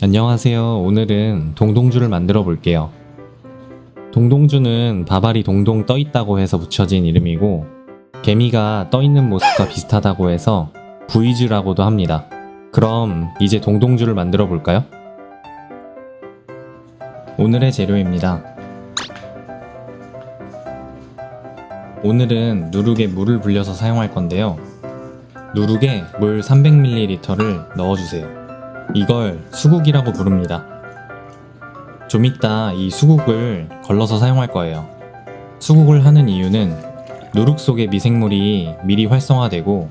안녕하세요. 오늘은 동동주를 만들어 볼게요. 동동주는 밥알이 동동 떠 있다고 해서 붙여진 이름이고, 개미가 떠 있는 모습과 비슷하다고 해서 부이즈라고도 합니다. 그럼 이제 동동주를 만들어 볼까요? 오늘의 재료입니다. 오늘은 누룩에 물을 불려서 사용할 건데요. 누룩에 물 300ml를 넣어주세요. 이걸 수국이라고 부릅니다. 좀 이따 이 수국을 걸러서 사용할 거예요. 수국을 하는 이유는 누룩 속의 미생물이 미리 활성화되고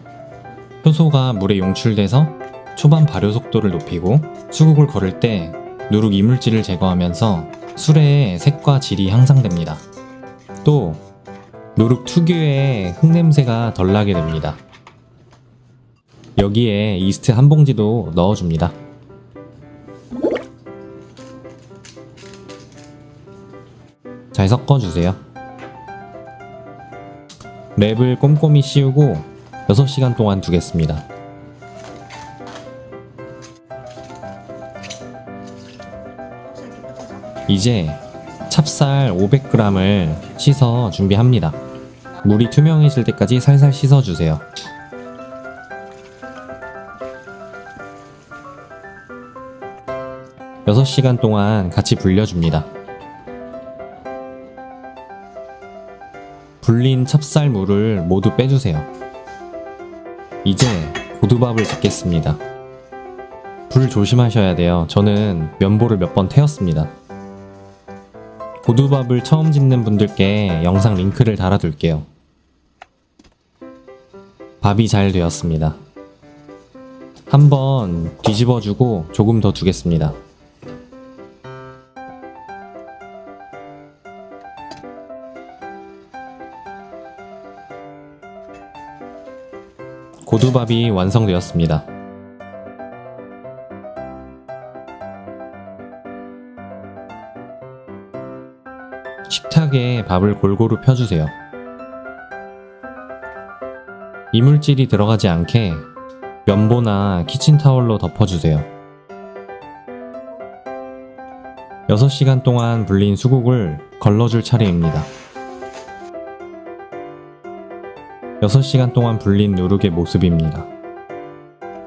효소가 물에 용출돼서 초반 발효 속도를 높이고 수국을 걸을 때 누룩 이물질을 제거하면서 수레의 색과 질이 향상됩니다. 또 누룩 특유의 흙냄새가 덜 나게 됩니다. 여기에 이스트 한 봉지도 넣어줍니다. 잘 섞어주세요. 랩을 꼼꼼히 씌우고 6시간 동안 두겠습니다. 이제 찹쌀 500g을 씻어 준비합니다. 물이 투명해질 때까지 살살 씻어주세요. 여섯 시간 동안 같이 불려줍니다. 불린 찹쌀물을 모두 빼주세요. 이제 고두밥을 짓겠습니다. 불 조심하셔야 돼요. 저는 면보를 몇 번 태웠습니다. 고두밥을 처음 짓는 분들께 영상 링크를 달아둘게요. 밥이 잘 되었습니다. 한번 뒤집어주고 조금 더 두겠습니다. 고두밥이 완성되었습니다. 식탁에 밥을 골고루 펴주세요. 이물질이 들어가지 않게 면보나 키친타올로 덮어주세요. 6시간 동안 불린 수국을 걸러줄 차례입니다. 6시간 동안 불린 누룩의 모습입니다.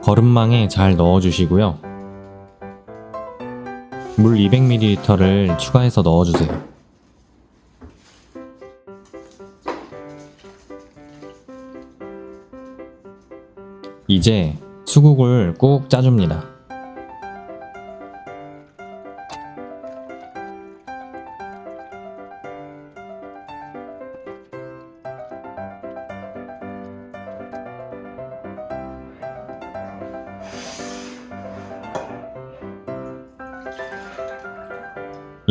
거름망에 잘 넣어주시고요. 물 200ml를 추가해서 넣어주세요. 이제 수국을 꾹 짜줍니다.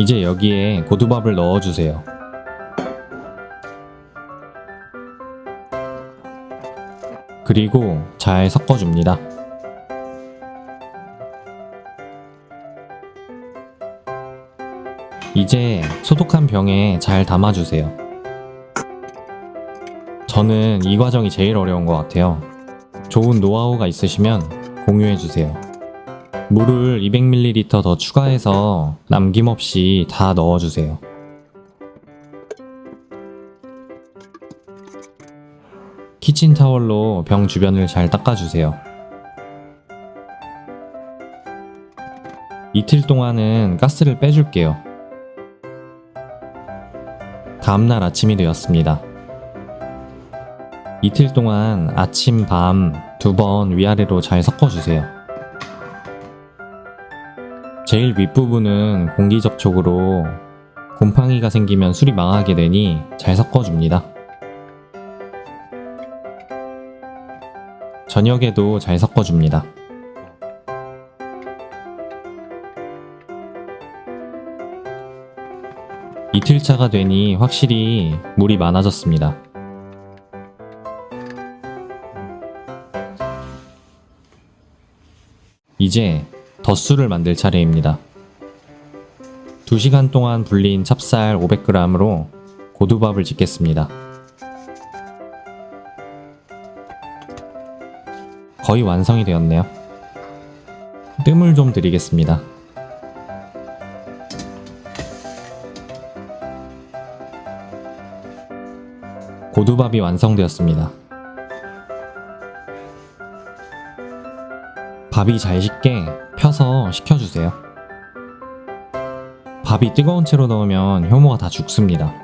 이제 여기에 고두밥을 넣어주세요. 그리고 잘 섞어줍니다. 이제 소독한 병에 잘 담아주세요. 저는 이 과정이 제일 어려운 것 같아요. 좋은 노하우가 있으시면 공유해주세요. 물을 200ml 더 추가해서 남김없이 다 넣어주세요. 키친타월로 병 주변을 잘 닦아주세요. 이틀 동안은 가스를 빼줄게요. 다음날 아침이 되었습니다. 이틀 동안 아침, 밤 두 번 위아래로 잘 섞어주세요. 제일 윗부분은 공기 접촉으로 곰팡이가 생기면 술이 망하게 되니 잘 섞어줍니다. 저녁에도 잘 섞어줍니다. 이틀차가 되니 확실히 물이 많아졌습니다. 이제 덧수를 만들 차례입니다. 2시간 동안 불린 찹쌀 500g으로 고두밥을 짓겠습니다. 거의 완성이 되었네요. 뜸을 좀 드리겠습니다. 고두밥이 완성되었습니다. 밥이 잘 식게 펴서 식혀주세요. 밥이 뜨거운 채로 넣으면 효모가 다 죽습니다.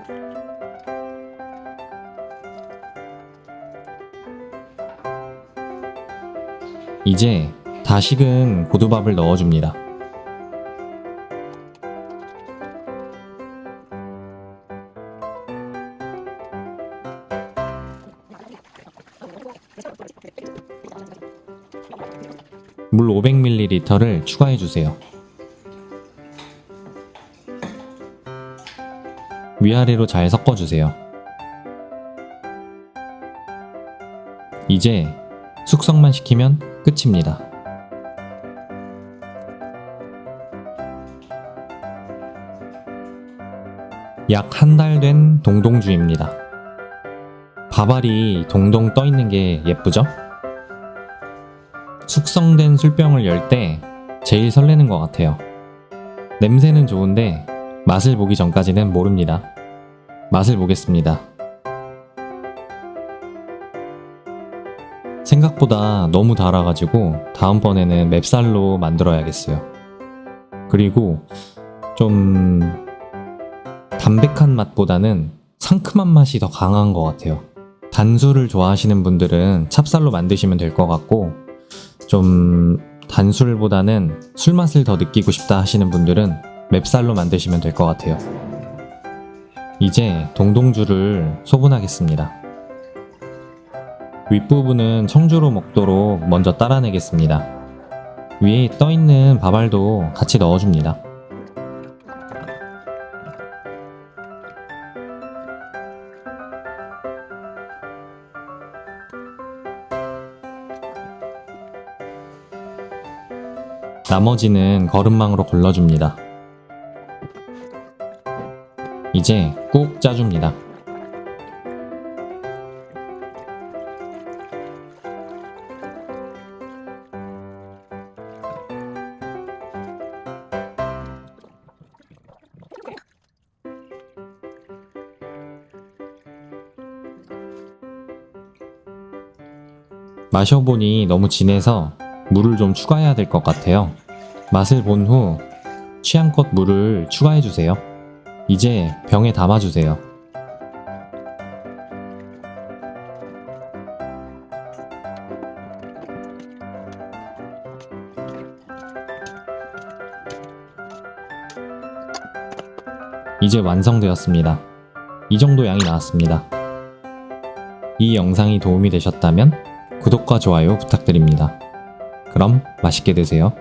이제 다 식은 고두밥을 넣어줍니다. 500ml를 추가해 주세요. 위아래로 잘 섞어주세요. 이제 숙성만 시키면 끝입니다. 약 한 달 된 동동주입니다. 밥알이 동동 떠 있는 게 예쁘죠? 숙성된 술병을 열 때 제일 설레는 것 같아요. 냄새는 좋은데 맛을 보기 전까지는 모릅니다. 맛을 보겠습니다. 생각보다 너무 달아가지고 다음번에는 맵쌀로 만들어야겠어요. 그리고 좀 담백한 맛보다는 상큼한 맛이 더 강한 것 같아요. 단술을 좋아하시는 분들은 찹쌀로 만드시면 될 것 같고 좀 단술보다는 술 맛을 더 느끼고 싶다 하시는 분들은 맵쌀로 만드시면 될 것 같아요. 이제 동동주를 소분하겠습니다. 윗부분은 청주로 먹도록 먼저 따라내겠습니다. 위에 떠 있는 밥알도 같이 넣어줍니다. 나머지는 거름망으로 걸러줍니다. 이제 꾹 짜줍니다. 마셔보니 너무 진해서 물을 좀 추가해야 될 것 같아요. 맛을 본 후 취향껏 물을 추가해 주세요. 이제 병에 담아 주세요. 이제 완성되었습니다. 이 정도 양이 나왔습니다. 이 영상이 도움이 되셨다면 구독과 좋아요 부탁드립니다. 그럼 맛있게 드세요.